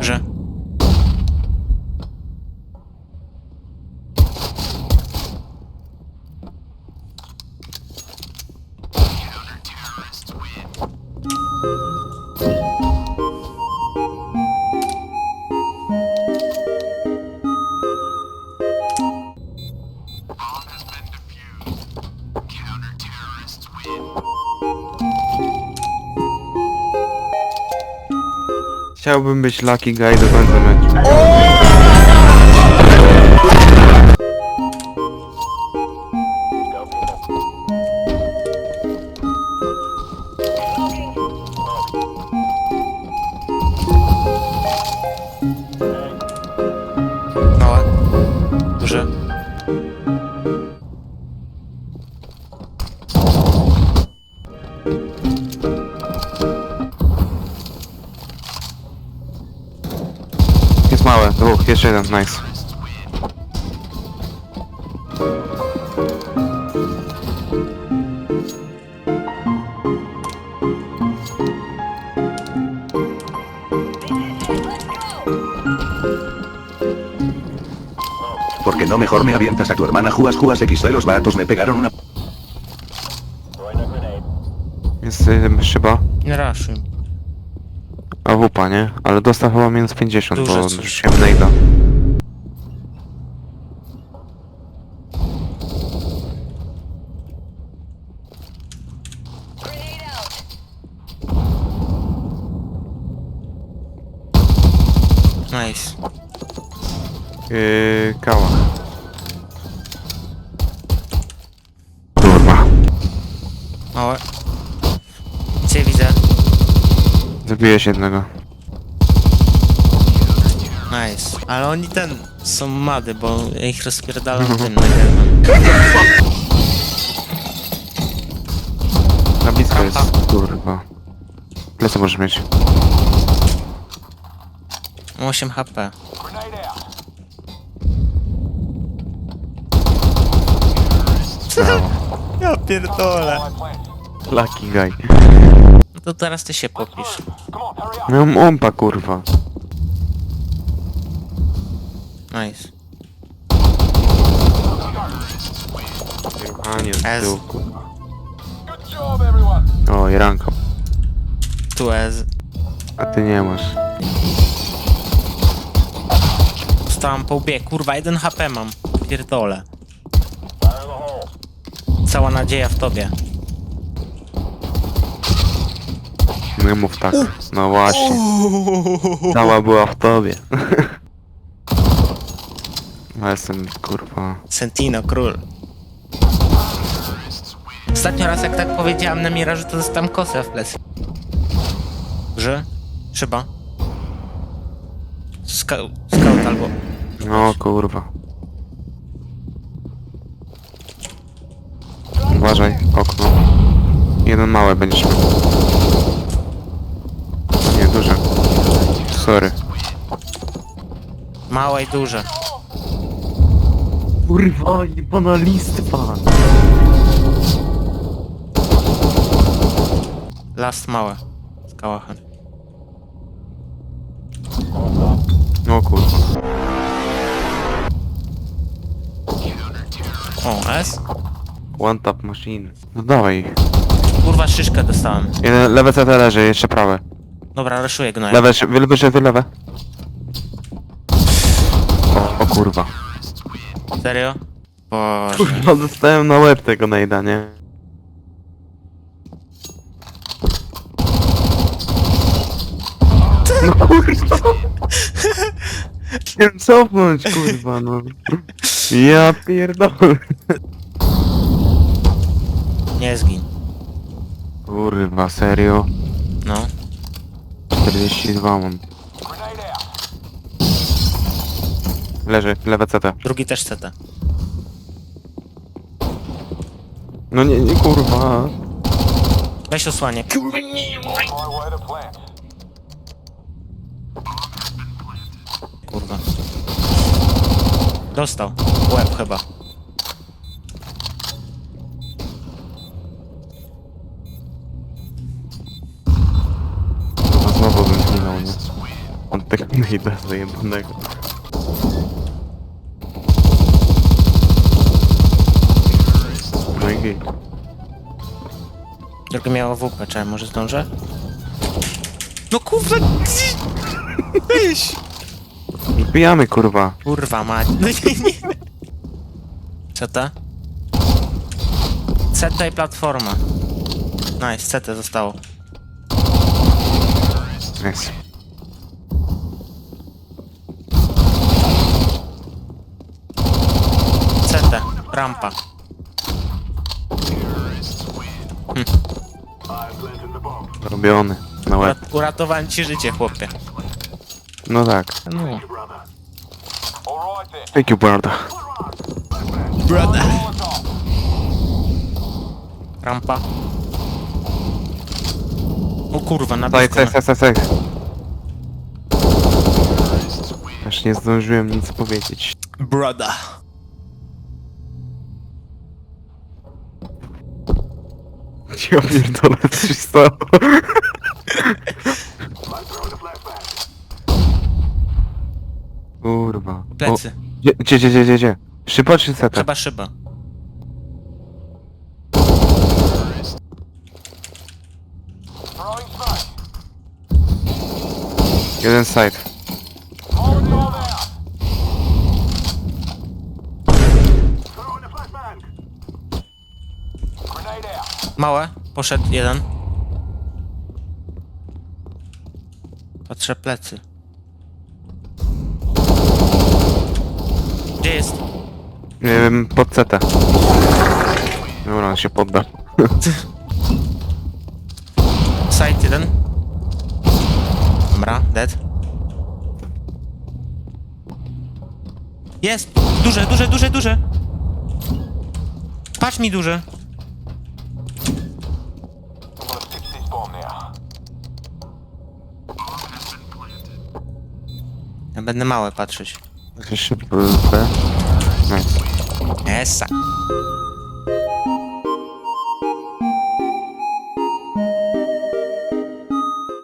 Że? Chciałbym być lucky guy do końca meczu. Dwóch, jeszcze jeden, nice. ¿Por qué no mejor me avientas a tu hermana Juas Juas XD? Los vatos me pegaron una... Jest y, szyba. A wupa, nie? Ale dostał chyba minus 50, Duże bo coś. rzuciłem nejda. Nice. Yy, kała. Kurwa. Małe. Zabiłeś jednego. Nice. Ale oni ten są mady, bo ja ich rozpierdalam tym nagrywam. Na blisko jest, kurwa. Plecy możesz mieć. Mam 8 HP. Brawo. Ja pierdolę. Lucky guy. No to teraz ty się popisz. Miałem ompa, kurwa. Nice. A nie, Ez. z kurwa. O, i ranko. Tu ez. A ty nie masz. Dostałam po łbie. Kurwa, 1 HP mam. Pierdolę. Cała nadzieja w tobie. Nie mów tak. No właśnie. Cała była w tobie. No jestem, kurwa. Sentino, król. Ostatnio raz jak tak powiedziałem na mirażu, to dostałem kosę w plecy. Że? Szyba. Skał, scout albo... No kurwa. Uważaj, okno. Jeden małe będziesz miał. Nie, duże. Sorry. Małe i duże. Kurwa, jebana listwa. Last małe. Z kałachem. No kurwa. O, S? One tap machine. No dawaj. Kurwa, szyszkę dostałem. Jeden, lewe CT leży, jeszcze prawe. Dobra, reszuję gnoja. Lewe, szy- wy, wyżej, wy lewe. O, o kurwa. Serio? Boże. Kurwa, dostałem na łeb tego nejda, nie? No kurwa! Chciałem cofnąć, kurwa, no. Ja pierdolę. Nie zgin. Kurwa, serio? No. 42 mam. Leży, lewe CT. Drugi też CT. No nie, nie, kurwa. Weź osłanie. Kurwa. Dostał. Łeb chyba. tego nejda zajebanego. I git. Drugie miało WP, czy może zdążę? No kurwa, gdzie- Weź! Wbijamy kurwa. Kurwa mać. No nie, nie. Co to? CT i platforma. Nice, CT zostało. Jest. Rampa. Robiony. Na łeb. Urat- Uratowałem ci życie, chłopie. No tak. No. Thank you, brother. Brother. Rampa. O kurwa, na Daj, blisko. daj, daj, daj, daj. Aż nie zdążyłem nic powiedzieć. Brother. Ja pierdolę, coś się stało. Kurwa. O, Plecy. Gdzie, gdzie, gdzie, gdzie, gdzie? Szyba czy seta? Chyba szyba. Jeden side. Małe. Poszedł jeden. Patrzę plecy. Gdzie jest? Nie wiem, pod CT. Dobra, on się podda. Side jeden. Dobra, dead. Jest! Duże, duże, duże, duże! Patrz mi duże! Ja będę małe patrzeć. Szybko. Nice. Esa.